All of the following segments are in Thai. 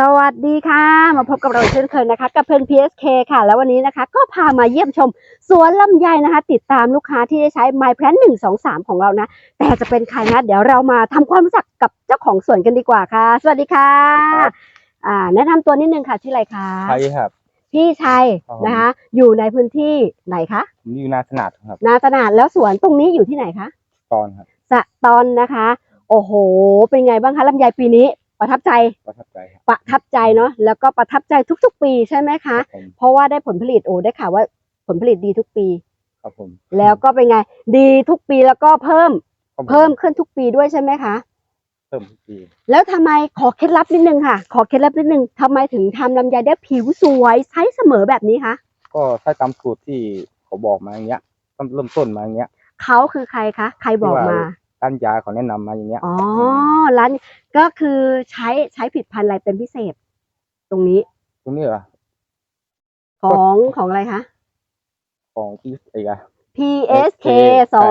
สวัสดีค่ะ มาพบกับเราเช่นเคยนะคะ กับเพน PSK ค่ะ แล้ววันนี้นะคะ ก็พามาเยี่ยมชม สวนลำไยนะคะ ติดตามลูกค้าที่ได้ใช้ My Plan 1 2 3 ของเรานะ แต่จะเป็นใครนะ เดี๋ยวเรามาทำความรู้จักกับเจ้าของสวนกันดีกว่าค่ะ สวัสดีค่ะ ครับ อ่า แนะนำตัวนิดนึงค่ะ ชื่ออะไรคะใช่ครับ พี่ชัยครับนะคะ อยู่ในพื้นที่ไหนคะผมอยู่นาสนาดครับนาตนาดแล้วสวนตรงนี้อยู่ที่ไหนคะตอนครับ สะตอนนะคะ โอ้โห เป็นไงบ้างคะลำไยปีนี้ ประทับใจประทับใจครับประทับใจเนาะแล้วก็ประทับใจทุก ๆ ปีใช่ไหมคะ ผมเพราะว่าได้ผลผลิตโอ้ได้ข่าวว่าผลผลิตดีทุกปี ครับผมแล้วก็เป็นไง ดีทุกปีแล้วก็เพิ่มครับผเพิ่มขึ้นทุกปีด้วยใช่ไหมคะ เพิ่มทุกปีแล้วทำไมขอเคล็ดลับนิดนึงค่ะ ขอเคล็ดลับนิดนึงทำไมถึงทำลำไยได้ผิวสวยใช้เสมอแบบนี้คะก็ใช้ตามสูตรที่เขาบอกมาอย่างเงี้ยต้นเริ่มต้นมาอย่างเงี้ย เขาคือใครคะ ใครบอกมา ร้านยาเขาแนะนำมาอย่างเงี้ย อ๋อร้านก็คือใช้ใช้ผลิดพันธุ์อะไรเป็นพิเศษ ตรงนี้ตรงนี้เหรอ ของของอะไรคะ ของที่ไอ้อะ PSK ใช่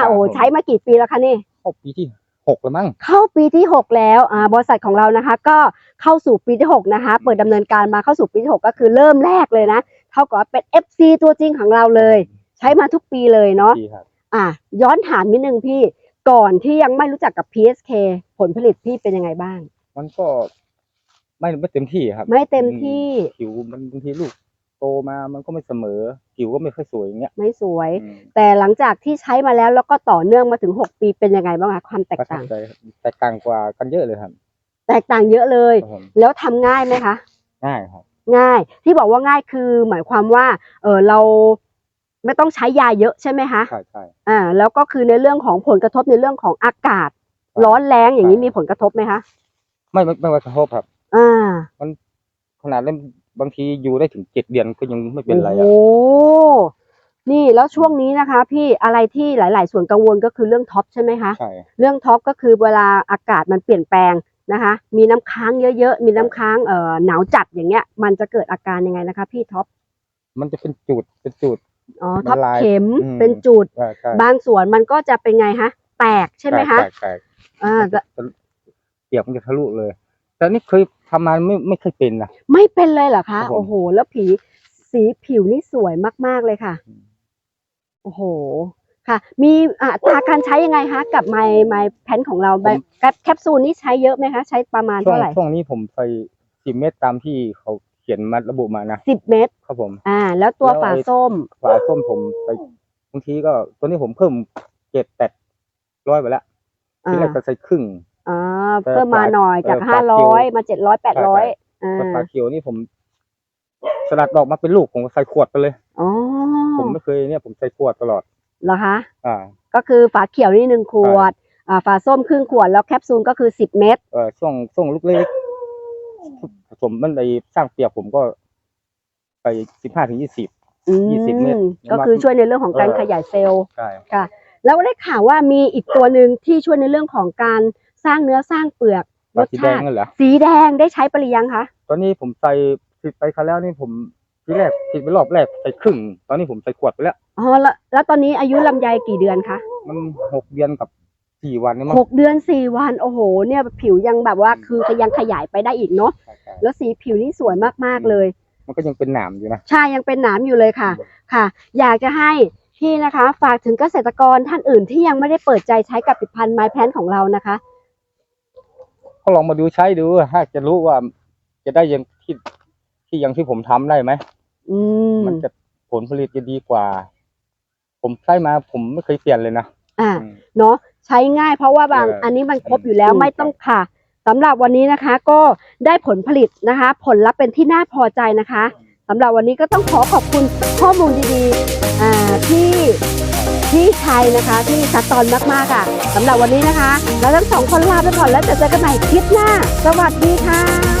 2005โอ้ครับผมใช้มากี่ปีแล้วคะนี่เข้าปีที่หกแล้วมั้ง เข้าปีที่ 6 แล้วอ่าบริษัทของเรานะคะ ก็เข้าสู่ปีที่ 6 นะคะ เปิดดำเนินการมาเข้าสู่ปีที่ 6 ก็คือเริ่มแรกเลยนะเท่ากับว่าเป็น FC ตัวจริงของเราเลย ใช้มาทุกปีเลยเนาะปีครับ อะย้อนถามนิดนึงพี่ ก่อนที่ยังไม่รู้จักกับ PSK ผลผลิตพี่เป็นยังไงบ้าง มันก็ไม่ไม่เต็มที่ครับไม่เต็มที่อืมผิวมันบางทีลูก โตมามันก็ไม่เสมอ ผิวก็ไม่ค่อยสวยอย่างเงี้ยไม่สวย อืมแต่หลังจากที่ใช้มาแล้วแล้วก็ต่อเนื่องมาถึง 6 ปีเป็นยังไงบ้างคะความแตกประทัต่าบง ใจแตกต่างกว่ากันเยอะเลยครับแตกต่างเยอะเลย ครับผมแล้วทำง่ายไหมคะ ง่ายครับ ง่ายที่บอกว่าง่ายคือหมายความว่าเออเรา ไม่ต้องใช้ยาเยอะใช่ไหมคะใช่ใช่อ่า แล้วก็คือในเรื่องของผลกระทบในเรื่องของอากาศ ร้อนแรงอย่างนี้มีผลกระทบไหมคะไม่ไม่ไม่ว่ากระทบครับ อ่าขนาดเล่นบางทีอยู่ได้ถึงเจ็ดเดือนก็ยังไม่เป็นไรโอ้อะโหนี่แล้วช่วงนี้นะคะ พี่อะไรที่หลาย ๆ ส่วนกังวลก็คือเรื่องท็อปใช่ไหมคะใช่เรื่องท็อปก็คือเวลาอากาศมันเปลี่ยนแปลงนะคะ มีน้ำค้างเยอะ ๆ มีน้ำค้างเอ่อหนาวจัดอย่างเงี้ย มันจะเกิดอาการยังไงนะคะ พี่ท็อปมันจะเป็นจุดเป็นจุด อ๋อท็อปละลายเข็มอืมเป็นจุดใช่ใช่บางส่วนมันก็จะเป็นไงคะแตกใช่ไหมคะแตกแตกอ่าแตกจะเปียกมันจะทะลุเลย แต่นี่เคยทำมาไม่ไม่เคยเป็นนะไม่เป็นเลยเหรอครัคะบผมโอ้โห แล้วผีสีผิวนี่สวยมาก ๆเลยค่ะอืมโอ้โห ค่ะ มีอ่าอัตราการใช้ยังไงคะ กับไมไมแพนของเราแบบแคปแคปซูลนี่ใช้เยอะไหมคะ ใช้ประมาณช่วงเท่าไหร่ ช่วงนี้ผมใส่สิบเม็ดตามที่เขาเขียนมาระบุมานะสิบเม็ดครับผม อ่า แล้วตัวแล้วฝาไอ้ ส้ม ฝาส้มผมไปบางทีก็ตัวนี้ผมเพิ่มเจ็ดแปดร้อยไปแล้วทีอ่าแรกจะใส่ครึ่ง อ่าแต่เพิ่มมาหน่อยจากเออห้าฝาเขีร้ยวอยมาเจ็ดร้อยแปดร้อยอ่าแต่ฝาเขียวนี่ผม สลัดดอกมาเป็นลูกผมก็ใส่ขวดไปเลย อ๋อผมไม่เคยเนี่ยผมใส่ขวดตลอด เหรอคะ อ่า ก็คือฝาเขียวนี่หนึ่งขวดอ่าฝาส้มครึ่งขวดแล้วแคปซูลก็คือสิบเม็ด เออช่วงช่วงลูกเล็ก ผสมมันในสร้างเปียกผมก็ไปสิบห้าถึงยี่สิบ อืยี่สิบเม็ดมก็คือช่วยในเรื่องของการเออขยายเซลล์ ใช่ แล้วได้ข่าวว่ามีอีกตัวหนึ่งที่ช่วยในเรื่องของการสร้างเนื้อสร้างเปลือกรปลาสสีแดชางตินั่นเหรอ สีแดงได้ใช้ปริยังคะตอนนี้ผมใส่ผิดไปครั้งแล้วนี่ผมทีแรกผิดไปรอบแรกใส่ครึ่ง ตอนนี้ผมใส่ขวดไปแล้ว อ๋อแล้วแล้วตอนนี้อายุลำไยกี่เดือนคะมันหกเดือนกับสี่วันนี่มั้ง หกเดือนสี่วันโอ้โห เนี่ยผิวยังแบบว่าคือยังขยายไปได้อีกเนาะใช่ใช่ แล้วสีผิวนี่สวยมากๆเลย มันก็ยังเป็นหนามอยู่นะใช่ยังเป็นหนามอยู่เลยค่ะ ค่ะ อยากจะให้พี่นะคะ ฝากถึงเกษตรกรท่านอื่นที่ยังไม่ได้เปิดใจใช้กับผลิตภัณฑ์ไม้แพลนของเรานะคะ ก็ลองมาดูใช้ดูถ้าจะรู้ว่าจะได้อยังที่ที่อยังที่ผมทำได้ไหมอืมมันจะผลผลิตจะดีกว่า ผมใช้มาผมไม่เคยเปลี่ยนเลยนะอ่า อืม เนาะใช้ง่ายเพราะว่าบางเอออัอันนี้มันครบอยู่แล้วอืม ไม่ต้องค่ะ สำหรับวันนี้นะคะก็ได้ผลผลิตนะคะ ผลลัพธ์เป็นที่น่าพอใจนะคะสำหรับวันนี้ก็ต้องขอขอบคุณข้อมูลดีๆอ่าที่ที่ชัยนะคะ ที่ชัดตอนมากๆอะสำหรับวันนี้นะคะ เราทั้งสองคนลาไปก่อนแล้วจะเจอกันใหม่คลิปหน้า สวัสดีค่ะ